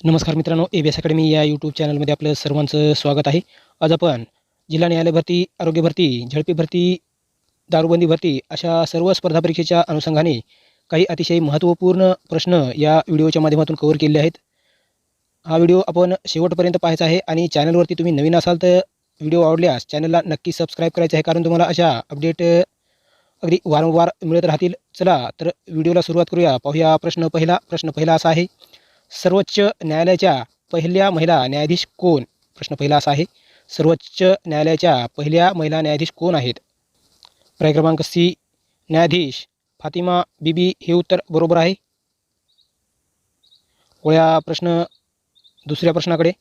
नमस्कार मित्रांनो A B S academy या यूट्यूब चॅनलमध्ये आपलं सर्वांचं स्वागत आहे. आज आपण जिल्हा न्यायालय भरती आरोग्य भरती झडपी भरती दारूबंदी भरती अशा सर्व स्पर्धा परीक्षेच्या अनुषंगाने काही अतिशय महत्त्वपूर्ण प्रश्न या व्हिडिओच्या माध्यमातून कव्हर केले आहेत. हा व्हिडिओ आपण शेवटपर्यंत पाहायचा आहे आणि चॅनलवरती तुम्ही नवीन असाल तर व्हिडिओ आवडल्यास चॅनलला नक्की सबस्क्राईब करायचं आहे. कारण तुम्हाला अशा अपडेट अगदी वारंवार मिळत राहतील. चला तर व्हिडिओला सुरुवात करूया. पाहूया प्रश्न पहिला. प्रश्न पहिला असा आहे सर्वोच्च न्यायालयाच्या पहिल्या महिला न्यायाधीश कोण? प्रश्न पहिला असा आहे सर्वोच्च न्यायालयाच्या पहिल्या महिला न्यायाधीश कोण आहेत? पर्याय क्रमांक सी न्यायाधीश फातिमा बीबी हे उत्तर बरोबर आहे. ओळ्या प्रश्न दुसऱ्या प्रश्नाकडे.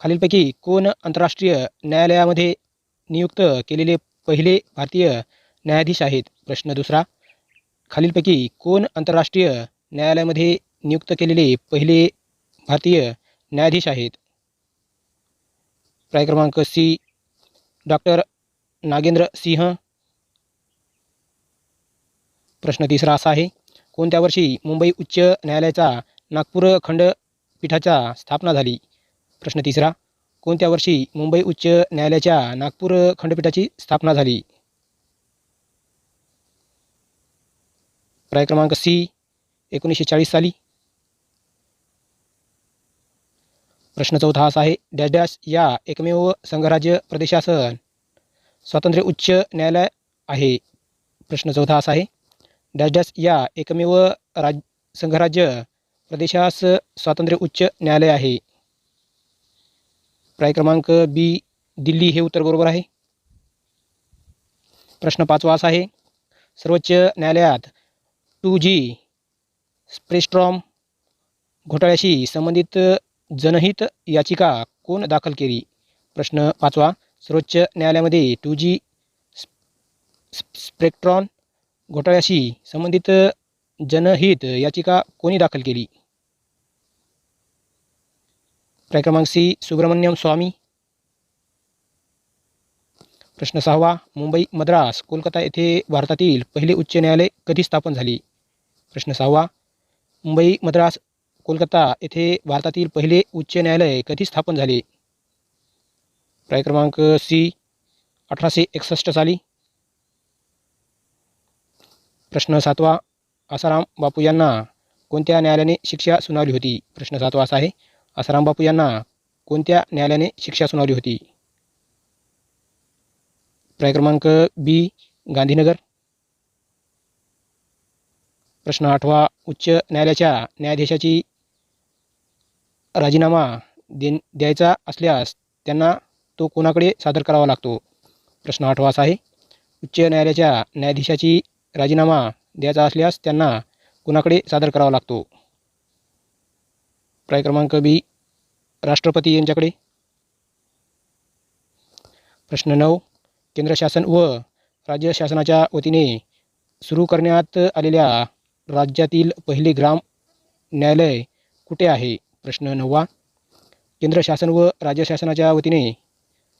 खालीलपैकी कोण आंतरराष्ट्रीय न्यायालयामध्ये नियुक्त केलेले पहिले भारतीय न्यायाधीश आहेत? प्रश्न दुसरा खालीलपैकी कोण आंतरराष्ट्रीय न्यायालयामध्ये नियुक्त केलेले पहिले भारतीय न्यायाधीश आहेत. पर्याय क्रमांक सी डॉक्टर नागेंद्र सिंह. प्रश्न तिसरा असा आहे कोणत्या वर्षी मुंबई उच्च न्यायालयाचा नागपूर खंडपीठाच्या स्थापना झाली? प्रश्न तिसरा कोणत्या वर्षी मुंबई उच्च न्यायालयाच्या नागपूर खंडपीठाची स्थापना झाली? पर्याय क्रमांक सी एकोणीसशे चाळीस साली. प्रश्न चौथा असा आहे डॅश डॅश या एकमेव संघराज्य प्रदेशासन स्वातंत्र्य उच्च न्यायालय आहे. प्रश्न चौथा असा आहे डॅश डॅश या एकमेव राज संघराज्य प्रदेशास स्वातंत्र्य उच्च न्यायालय आहे. पर्याय क्रमांक बी दिल्ली हे उत्तर बरोबर आहे. प्रश्न पाचवा असा आहे सर्वोच्च न्यायालयात टू जी स्प्रेस्ट्रॉम घोटाळ्याशी संबंधित जनहित याचिका कोण दाखल केली? प्रश्न पाचवा सर्वोच्च न्यायालयामध्ये टू जी स्पेक्ट्रॉन घोटाळ्याशी संबंधित जनहित याचिका कोणी दाखल केली? पर्याय क्रमांक सी सुब्रमण्यम स्वामी. प्रश्न सहावा मुंबई मद्रास कोलकाता येथे भारतातील पहिले उच्च न्यायालय कधी स्थापन झाली? प्रश्न सहावा मुंबई मद्रास कोलकाता येथे भारतातील पहिले उच्च न्यायालय कधी स्थापन झाले? पर्याय क्रमांक सी अठराशे एकसष्ट साली. प्रश्न सातवा आसाराम बापू यांना कोणत्या न्यायालयाने शिक्षा सुनावली होती? प्रश्न सातवा असा आहे आसाराम बापू यांना कोणत्या न्यायालयाने शिक्षा सुनावली होती? पर्याय क्रमांक बी गांधीनगर. प्रश्न आठवा उच्च न्यायालयाच्या न्यायाधीशाची राजीनामा दे द्यायचा असल्यास त्यांना तो कोणाकडे सादर करावा लागतो? प्रश्न आठवा असा आहे. उच्च न्यायालयाच्या न्यायाधीशाची राजीनामा द्यायचा असल्यास त्यांना कुणाकडे सादर करावा लागतो? पर्याय क्रमांक बी राष्ट्रपती यांच्याकडे. प्रश्न नऊ केंद्र शासन व राज्य शासनाच्या वतीने सुरू करण्यात आलेल्या राज्यातील पहिले ग्राम न्यायालय कुठे आहे? प्रश्न नववा केंद्र शासन व राज्य शासनाच्या वतीने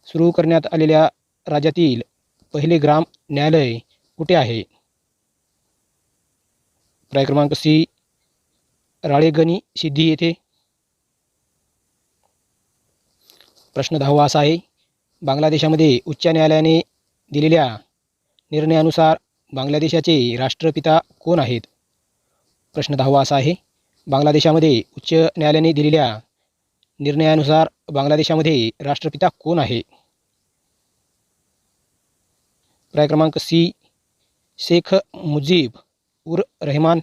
सुरू करण्यात आलेल्या राज्यातील पहिले ग्राम न्यायालय कुठे आहे? पर्याय क्रमांक सी राळेगणी सिद्धी येथे. प्रश्न दहावा असा आहे बांगलादेशामध्ये उच्च न्यायालयाने दिलेल्या निर्णयानुसार बांगलादेशाचे राष्ट्रपिता कोण आहेत? प्रश्न दहावा असा आहे बांगलादेशामध्ये उच्च न्यायालयाने दिलेल्या निर्णयानुसार बांगलादेशामध्ये राष्ट्रपिता कोण आहे? पर्याय क्रमांक सी शेख मुजीब उर रहमान.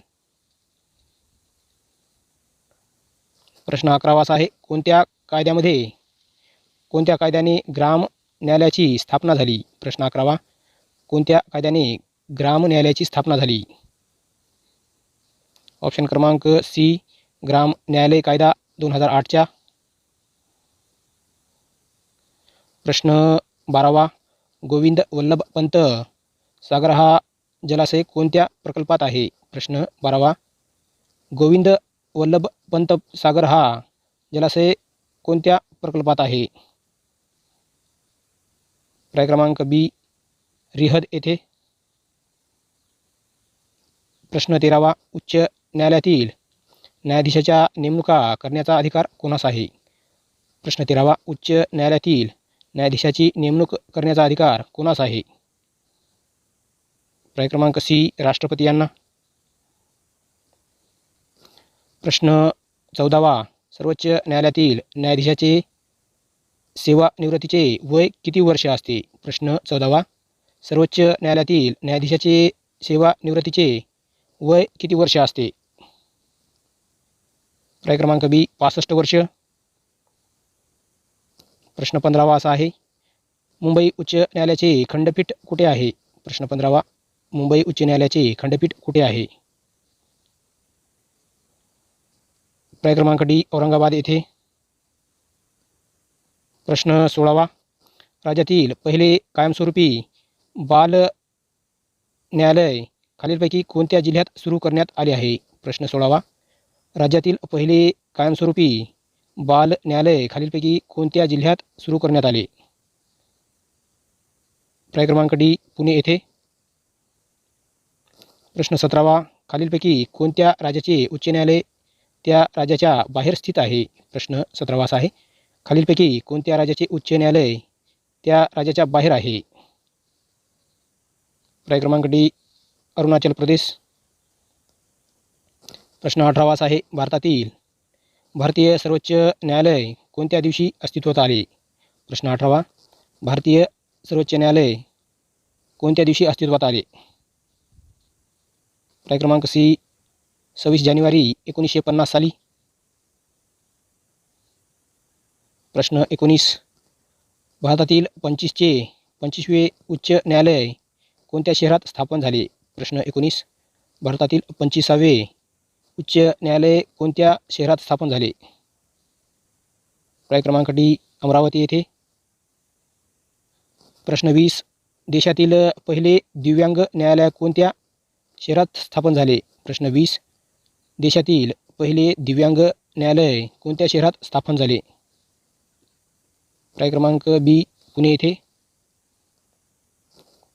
प्रश्न अकरावाचा आहे कोणत्या कायद्यामध्ये कोणत्या कायद्याने ग्राम न्यायालयाची स्थापना झाली? प्रश्न अकरावा कोणत्या कायद्याने ग्राम न्यायालयाची स्थापना झाली? ऑप्शन क्रमांक सी ग्राम न्यायालय कायदा दोन हजार आठच्या प्रश्न बारावा गोविंद वल्लभ पंत सागर हा जलाशय कोणत्या प्रकल्पात आहे? प्रश्न बारावा गोविंद वल्लभ पंत सागर हा जलाशय कोणत्या प्रकल्पात आहे? पर्याय क्रमांक बी रिहद येथे. प्रश्न तेरावा उच्च न्यायालयातील न्यायाधीशाच्या नेमणुका करण्याचा अधिकार कोणास आहे प्रश्न तेरावा. उच्च न्यायालयातील न्यायाधीशाची नेमणूक करण्याचा अधिकार कोणास आहे पर्याय क्रमांक सी. राष्ट्रपती यांना. प्रश्न चौदावा. सर्वोच्च न्यायालयातील न्यायाधीशाचे सेवानिवृत्तीचे वय किती वर्ष असते? प्रश्न चौदावा. सर्वोच्च न्यायालयातील न्यायाधीशाचे सेवानिवृत्तीचे वय किती वर्ष असते? पर्याय क्रमांक बी पासष्ट वर्ष. प्रश्न पंधरावा असा आहे. मुंबई उच्च न्यायालयाचे खंडपीठ कुठे आहे? प्रश्न पंधरावा. मुंबई उच्च न्यायालयाचे खंडपीठ कुठे आहे? पर्याय क्रमांक डी औरंगाबाद येथे. प्रश्न सोळावा. राज्यातील पहिले कायमस्वरूपी बाल न्यायालय खालीलपैकी कोणत्या जिल्ह्यात सुरू करण्यात आले आहे? प्रश्न सोळावा. राज्यातील पहिले कायमस्वरूपी बाल न्यायालय खालीलपैकी कोणत्या जिल्ह्यात सुरू करण्यात आले? पर्याय क्रमांक डी पुणे येथे. प्रश्न सतरावा खालीलपैकी कोणत्या राज्याचे उच्च न्यायालय त्या राज्याच्या बाहेर स्थित आहे? प्रश्न सतरावा असा आहे. खालीलपैकी कोणत्या राज्याचे उच्च न्यायालय त्या राज्याच्या बाहेर आहे? पर्याय क्रमांक डी अरुणाचल प्रदेश. प्रश्न अठरावाच आहे. भारतातील भारतीय सर्वोच्च न्यायालय कोणत्या दिवशी अस्तित्वात आले? प्रश्न अठरावा. भारतीय सर्वोच्च न्यायालय कोणत्या दिवशी अस्तित्वात आले? पर्याय क्रमांक सी सव्वीस जानेवारी एकोणीसशे पन्नास साली. प्रश्न एकोणीस. भारतातील पंचवीसचे पंचवीसवे उच्च न्यायालय कोणत्या शहरात स्थापन झाले? प्रश्न एकोणीस. भारतातील पंचवीसावे उच्च न्यायालय कोणत्या शहरात स्थापन झाले? पर्याय क्रमांक डी अमरावती येथे. प्रश्न वीस देशातील पहिले दिव्यांग न्यायालय कोणत्या शहरात स्थापन झाले? प्रश्न वीस देशातील पहिले दिव्यांग न्यायालय कोणत्या शहरात स्थापन झाले? पर्याय क्रमांक बी पुणे येथे.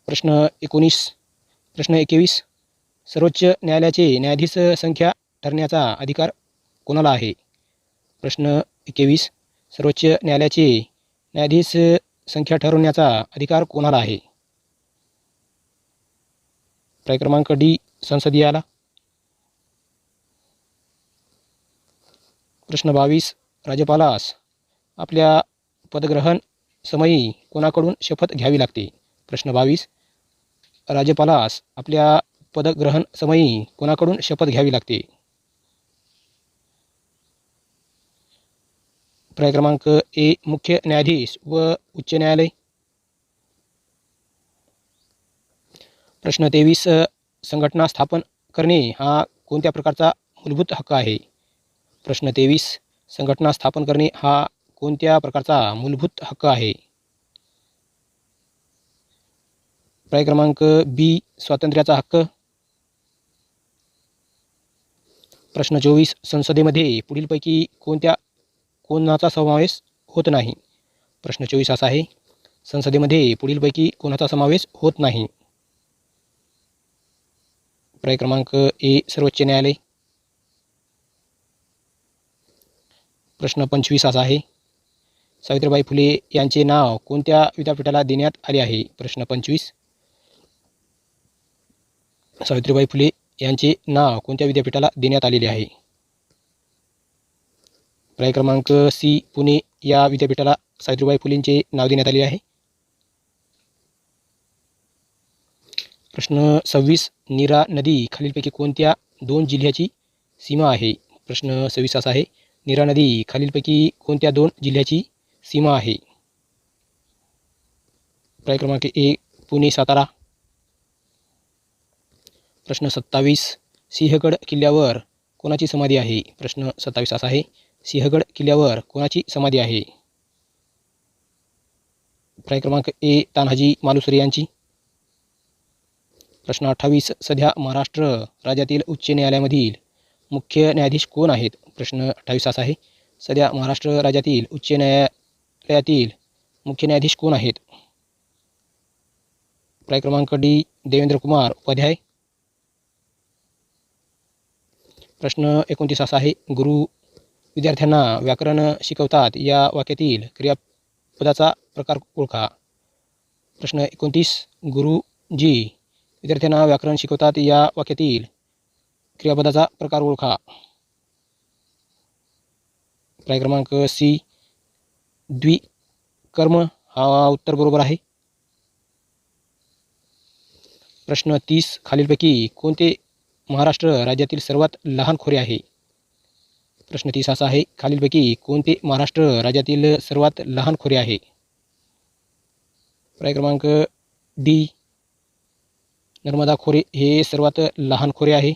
प्रश्न एकोणीस प्रश्न एकवीस सर्वोच्च न्यायालयाचे न्यायाधीश संख्या ठरण्याचा अधिकार कोणाला आहे? प्रश्न एकवीस. सर्वोच्च न्यायालयाचे न्यायाधीश संख्या ठरवण्याचा अधिकार कोणाला आहे? पर्याय क्रमांक डी संसदीयाला. प्रश्न बावीस. राज्यपालास आपल्या पदग्रहण समयी कोणाकडून शपथ घ्यावी लागते? प्रश्न बावीस. राज्यपालास आपल्या पदग्रहण समयी कोणाकडून शपथ घ्यावी लागते? पर्याय क्रमांक ए मुख्य न्यायाधीश व उच्च न्यायालय. प्रश्न तेवीस संघटना स्थापन करणे हा कोणत्या प्रकारचा मूलभूत हक्क आहे? प्रश्न तेवीस संघटना स्थापन करणे हा कोणत्या प्रकारचा मूलभूत हक्क आहे? पर्याय क्रमांक बी स्वातंत्र्याचा हक्क. प्रश्न चोवीस संसदेमध्ये पुढीलपैकी कोणत्या कोणाचा समावेश होत नाही? प्रश्न चोवीस असा आहे. संसदेमध्ये पुढीलपैकी कोणाचा समावेश होत नाही? पर्याय क्रमांक ए सर्वोच्च न्यायालय. प्रश्न पंचवीस असा आहे. सावित्रीबाई फुले यांचे नाव कोणत्या विद्यापीठाला देण्यात आले आहे? प्रश्न पंचवीस. सावित्रीबाई फुले यांचे नाव कोणत्या विद्यापीठाला देण्यात आलेले आहे? पर्याय क्रमांक सी पुणे या विद्यापीठाला सावित्रीबाई फुलेंचे नाव देण्यात आले आहे. प्रश्न सव्वीस नीरा नदी खालीलपैकी कोणत्या दोन जिल्ह्याची सीमा आहे? प्रश्न सव्वीस असा आहे. नीरा नदी खालीलपैकी कोणत्या दोन जिल्ह्याची सीमा आहे? पर्याय क्रमांक ए पुणे सातारा. प्रश्न सत्तावीस सिंहगड किल्ल्यावर कोणाची समाधी आहे? प्रश्न सत्तावीस असा आहे. सिंहगड किल्ल्यावर कोणाची समाधी आहे? पर्याय क्रमांक ए तान्हाजी मालुसरे यांची. प्रश्न अठ्ठावीस सध्या महाराष्ट्र राज्यातील उच्च न्यायालयामधील मुख्य न्यायाधीश कोण आहेत? प्रश्न अठ्ठावीस असा आहे. सध्या महाराष्ट्र राज्यातील उच्च न्यायालयातील मुख्य न्यायाधीश कोण आहेत? पर्याय क्रमांक डी देवेंद्र कुमार उपाध्याय. प्रश्न एकोणतीस असा आहे. गुरु विद्यार्थ्यांना व्याकरण शिकवतात. या वाक्यातील क्रियापदाचा प्रकार ओळखा. प्रश्न एकोणतीस. गुरुजी विद्यार्थ्यांना व्याकरण शिकवतात. या वाक्यातील क्रियापदाचा प्रकार ओळखा. पर्याय क्रमांक सी. द्विकर्म. हा उत्तर बरोबर आहे. प्रश्न तीस. खालीलपैकी कोणते महाराष्ट्र राज्यातील सर्वात लहान खोरे आहे? प्रश्न तीस असा आहे. खालीलपैकी कोणते महाराष्ट्र राज्यातील सर्वात लहान खोरे आहे? पर्याय क्रमांक डी. नर्मदा खोरे हे सर्वात लहान खोरे आहे.